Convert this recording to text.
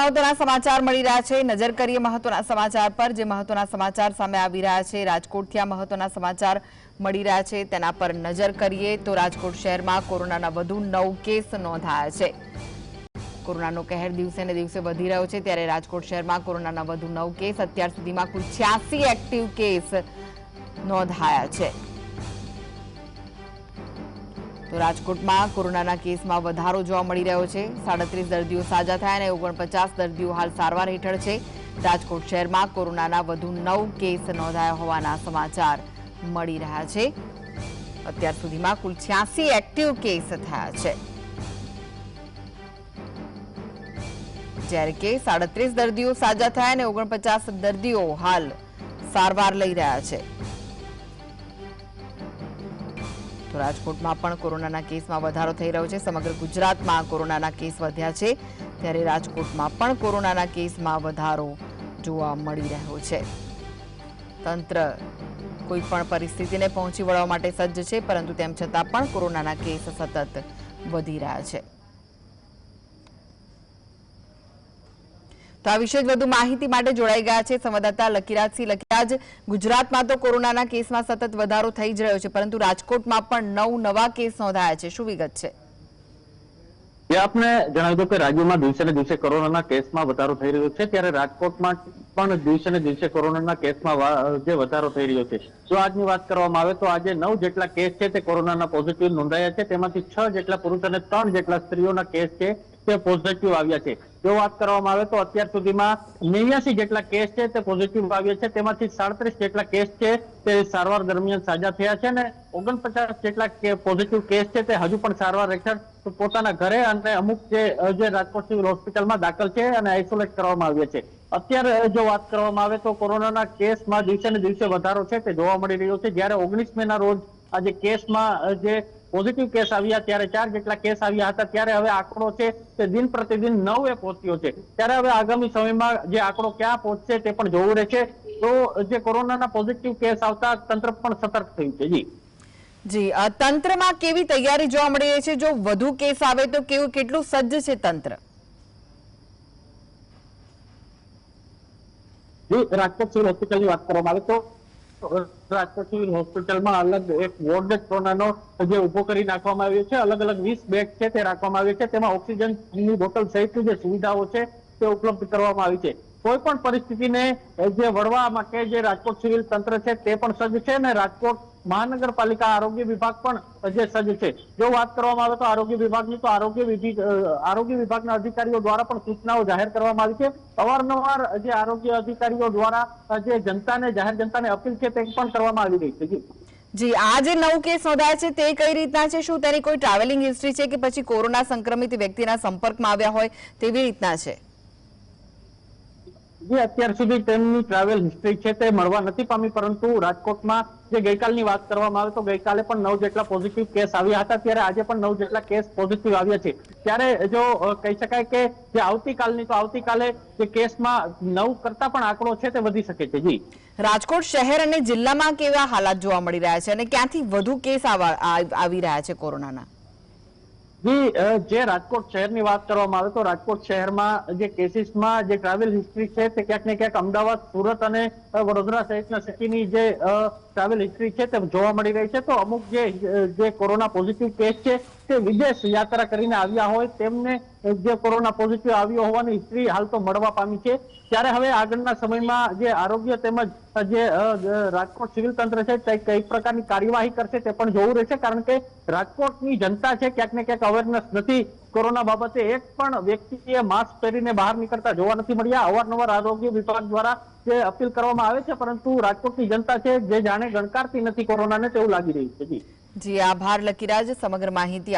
મહત્વના સમાચાર મળી રહ્યા છે. નજર કરીએ મહત્વના સમાચાર પર, જે મહત્વના સમાચાર સામે આવી રહ્યા છે. રાજકોટથી આ મહત્વના સમાચાર મળી રહ્યા છે. તેના પર નજર કરીએ તો રાજકોટ શહેરમાં કોરોનાના વધુ નવ કેસ નોંધાયા છે. કોરોનાનો કહેર દિવસે ને દિવસે વધી રહ્યો છે. ત્યારે રાજકોટ શહેરમાં કોરોનાના વધુ નવ કેસ, અત્યાર સુધીમાં કુલ છ્યાસી એક્ટિવ કેસ નોંધાયા છે. તો રાજકોટમાં કોરોનાના કેસમાં વધારો જોવા મળી રહ્યો છે. સાડત્રીસ દર્દીઓ સાજા થયા અને ઓગણપચાસ દર્દીઓ હાલ સારવાર હેઠળ છે. રાજકોટ શહેરમાં કોરોનાના વધુ નવ કેસ નોંધાયા હોવાના સમાચાર મળી રહ્યા છે. અત્યાર સુધીમાં કુલ છ્યાસી એક્ટિવ કેસ થયા છે. જ્યારે કે સાડત્રીસ દર્દીઓ સાજા થયા અને ઓગણપચાસ દર્દીઓ હાલ સારવાર લઈ રહ્યા છે. તો રાજકોટમાં પણ કોરોનાના કેસમાં વધારો થઈ રહ્યો છે. સમગ્ર ગુજરાતમાં કોરોનાના કેસ વધ્યા છે. ત્યારે રાજકોટમાં પણ કોરોનાના કેસમાં વધારો જોવા મળી રહ્યો છે. તંત્ર કોઈ પણ પરિસ્થિતિને પહોંચી વળવા માટે સજ્જ છે, પરંતુ તેમ છતાં પણ કોરોનાના કેસ સતત વધી રહ્યા છે. તો આ વિશે વધુ માહિતી માટે જોડાઈ ગયા છે સંવાદદાતા લકીરાજસિંહ લકીરાજ, ગુજરાતમાં તો કોરોનાના કેસમાં સતત વધારો થઈ જ રહ્યો છે, પરંતુ રાજકોટમાં પણ નવ નવા કેસ નોંધાયા છે. શું વિગત છે? જે આપને જણાવી દઉં કે રાજ્યમાં દિવસે ને દિવસે કોરોનાના કેસમાં વધારો થઈ રહ્યો છે, ત્યારે રાજકોટમાં પણ દિવસે ને દિવસે કોરોનાના કેસમાં જે વધારો થઈ રહ્યો છે. જો આજની વાત કરવામાં આવે તો આજે નવ જેટલા કેસ છે તે કોરોનાના પોઝિટિવ નોંધાયા છે, તેમાંથી છ જેટલા પુરુષ અને ત્રણ જેટલા સ્ત્રીઓના કેસ છે તે પોઝિટિવ આવ્યા છે. જો વાત કરવામાં આવે તો અત્યાર સુધીમાં નેવ્યાસી જેટલા કેસ છે તે પોઝિટિવ આવ્યા છે. તેમાંથી સાડત્રીસ જેટલા કેસ છે તે સારવાર દરમિયાન સાજા થયા છે અને ઓગણપચાસ જેટલા પોઝિટિવ કેસ છે તે હજુ પણ સારવાર હેઠળ પોતાના ઘરે અને અમુક જે રાજકોટ સિવિલ હોસ્પિટલમાં દાખલ છે અને આઇસોલેટ કરવામાં આવ્યા છે. અત્યારે જો વાત કરવામાં આવે તો કોરોનાના કેસમાં દિવસે ને દિવસે વધારો છે તે જોવા મળી રહ્યો છે. જ્યારે ઓગણીસ મે ના રોજ આજે કેસમાં, જે પોઝિટિવ કેસ આવ્યા ત્યારે ચાર જેટલા કેસ આવ્યા હતા ત્યારે હવે આંકડો છે તે દિન પ્રતિદિન નવ એ પહોંચ્યો છે. ત્યારે હવે આગામી સમયમાં જે આંકડો ક્યાં પહોંચશે તે પણ જોવું રહેશે. તો જે કોરોનાના પોઝિટિવ કેસ આવતા તંત્ર પણ સતર્ક થયું છે. જી. જી તંત્રમાં કેવી તૈયારી જોવા મળી રહી છે? જો વધુ કેસ આવે તો કેવું કેટલું સજ્જ છે તંત્ર? રાજકોટ સિવિલ હોસ્પિટલની વાત કરવામાં આવે તો રાજકોટ સિવિલ હોસ્પિટલમાં અલગ એક વોર્ડ જ કોરોનાનો જે ઊભો કરી નાખવામાં આવ્યો છે. અલગ અલગ વીસ બેડ છે તે રાખવામાં આવ્યો છે. તેમાં ઓક્સિજનની બોટલ સહિતની જે સુવિધાઓ છે તે ઉપલબ્ધ કરવામાં આવી છે. કોઈ પણ પરિસ્થિતિને જે વળવા માટે જે રાજકોટ સિવિલ તંત્ર છે તે પણ સજ્જ છે અને રાજકોટ મહાનગરપાલિકા આરોગ્ય વિભાગ પણ જે સજ્જ છે. જો વાત કરવામાં આવે તો આરોગ્ય વિભાગની તો આરોગ્ય આરોગ્ય વિભાગના અધિકારીઓ દ્વારા પણ સૂચનાઓ જાહેર કરવામાં આવી છે. અવારનવાર જે આરોગ્ય અધિકારીઓ દ્વારા જે જનતાને, જાહેર જનતાને અપીલ છે તે પણ કરવામાં આવી રહી છે. જી. જી, આ જે નવ કેસ નોંધાયા છે તે કઈ રીતના છે? શું તેની કોઈ ટ્રાવેલિંગ હિસ્ટ્રી છે કે પછી કોરોના સંક્રમિત વ્યક્તિના સંપર્કમાં આવ્યા હોય તેવી રીતના છે? જે અત્યાર સુધી તેમની ટ્રાવેલ હિસ્ટ્રી છે તે મળવા નથી પામી, પરંતુ રાજકોટમાં જે ગઈકાલની વાત કરવામાં આવે તો ગઈકાલે પણ નવ જેટલા પોઝિટિવ કેસ આવ્યા હતા, ત્યારે આજે પણ નવ જેટલા કેસ પોઝિટિવ આવ્યા છે. ત્યારે જો કહી શકાય કે જે આવતીકાલની, તો આવતીકાલે જે કેસમાં નવ કરતા પણ આંકડો છે તે વધી શકે છે. જી. રાજકોટ શહેર અને જિલ્લામાં કેવા હાલાત જોવા મળી રહ્યા છે અને ક્યાંથી વધુ કેસ આવી રહ્યા છે કોરોનાના? જી જે રાજકોટ શહેરની વાત કરવામાં આવે તો રાજકોટ શહેરમાં જે કેસીસમાં જે ટ્રાવેલ હિસ્ટ્રી છે તે ક્યાંક ને ક્યાંક અમદાવાદ, સુરત અને વડોદરા સહિતના સિટીની જે ટ્રાવેલ હિસ્ટ્રી છે તે જોવા મળી રહી છે. તો અમુક જે જે કોરોના પોઝિટિવ કેસ છે તે વિદેશ યાત્રા કરીને આવ્યા હોય તેમને જે કોરોના પોઝિટિવ આવ્યો હોવાની હિસ્ટ્રી હાલ તો મળવા પામી છે. ત્યારે હવે આગળના સમયમાં જે આરોગ્ય તેમજ જે રાજકોટ સિવિલ તંત્ર છે તે કઈ પ્રકારની કાર્યવાહી કરશે તે પણ જોવું રહેશે કારણ કે રાજકોટની જનતા છે ક્યાંક ને ક્યાંક અવેરનેસ નથી. કોરોના બાબતે એક પણ વ્યક્તિએ માસ્ક પહેરીને બહાર નીકળતા જોવા નથી મળ્યા. અવારનવાર આરોગ્ય વિભાગ દ્વારા જે અપીલ કરવામાં આવે છે, પરંતુ રાજકોટની જનતા છે જે જાણે ગણકારતી નથી કોરોનાને તેવું લાગી રહ્યું છે. જી. જી, આભાર, લકીરાજ. સમગ્ર માહિતી